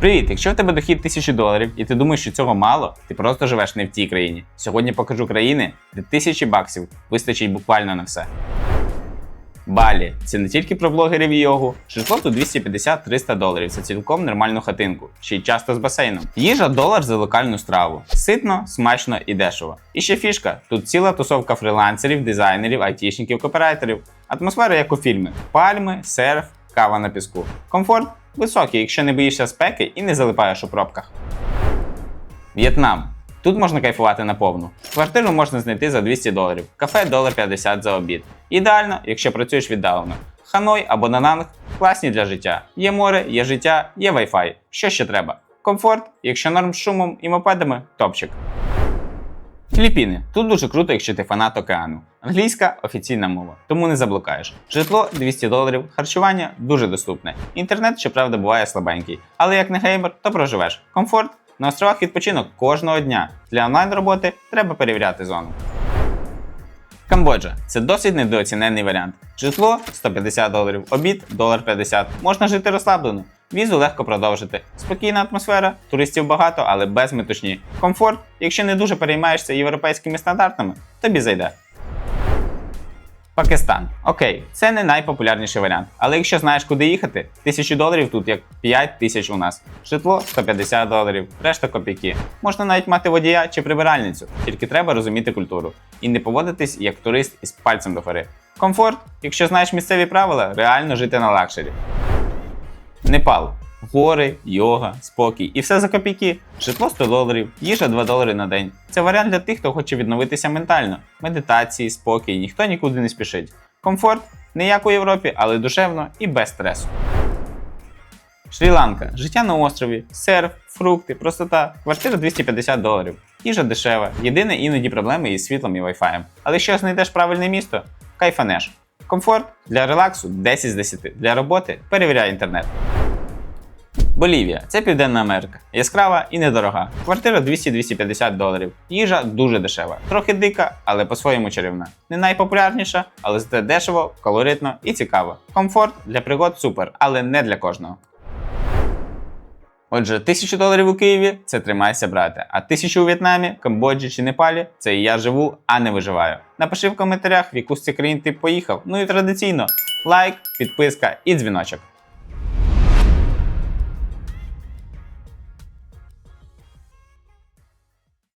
Привіт! Якщо в тебе дохід 1000 доларів і ти думаєш, що цього мало, ти просто живеш не в тій країні. Сьогодні покажу країни, де тисячі баксів вистачить буквально на все. Балі це не тільки про блогерів і йогу. Житло тут 250-300 доларів. Це цілком нормальну хатинку, ще й часто з басейном. Їжа долар за локальну страву. Ситно, смачно і дешево. І ще фішка: тут ціла тусовка фрилансерів, дизайнерів, айтішників, копірайтерів. Атмосфера як у фільмі: пальми, серф, кава на піску. Комфорт високий, якщо не боїшся спеки і не залипаєш у пробках. В'єтнам. Тут можна кайфувати наповну. Квартиру можна знайти за 200 доларів, кафе долар 50 за обід. Ідеально, якщо працюєш віддалено. Ханой або Нананг класні для життя. Є море, є життя, є Wi-Fi. Що ще треба? Комфорт, якщо норм з шумом і мопедами, топчик. Філіппіни. Тут дуже круто, якщо ти фанат океану. Англійська офіційна мова, тому не заблукаєш. Житло 200 доларів, харчування дуже доступне. Інтернет, щоправда, буває слабенький. Але як не геймер, то проживеш. Комфорт на островах відпочинок кожного дня. Для онлайн роботи треба перевіряти зону. Камбоджа це досить недооцінений варіант. Житло 150 доларів, обід долар 50. Можна жити розслаблено. Візу легко продовжити. Спокійна атмосфера, туристів багато, але без метушні. Комфорт, якщо не дуже переймаєшся європейськими стандартами, тобі зайде. Пакистан. Окей, це не найпопулярніший варіант. Але якщо знаєш, куди їхати, тисячу доларів тут як 5 тисяч у нас. Житло 150 доларів, решта копійки. Можна навіть мати водія чи прибиральницю, тільки треба розуміти культуру і не поводитись як турист із пальцем до гори. Комфорт, якщо знаєш місцеві правила, реально жити на лакшері. Непал. Гори, йога, спокій і все за копійки. Житло 100 доларів, їжа 2 долари на день. Це варіант для тих, хто хоче відновитися ментально. Медитації, спокій, ніхто нікуди не спішить. Комфорт не як у Європі, але душевно і без стресу. Шрі-Ланка. Життя на острові, серф, фрукти, простота, квартира 250 доларів. Їжа дешева. Єдине іноді проблеми із світлом і вайфаєм. Але якщо знайдеш правильне місто, кайфанеш. Комфорт для релаксу 10 з 10. Для роботи перевіряй інтернет. Болівія це Південна Америка. Яскрава і недорога. Квартира 200-250 доларів. Їжа дуже дешева. Трохи дика, але по-своєму чарівна. Не найпопулярніша, але зате дешево, колоритно і цікаво. Комфорт для пригод супер, але не для кожного. Отже, 1000 доларів у Києві це тримайся, брате. А 1000 у В'єтнамі, Камбоджі чи Непалі це я живу, а не виживаю. Напиши в коментарях, в яку з цих країн ти поїхав. Ну і традиційно лайк, підписка і дзвіночок.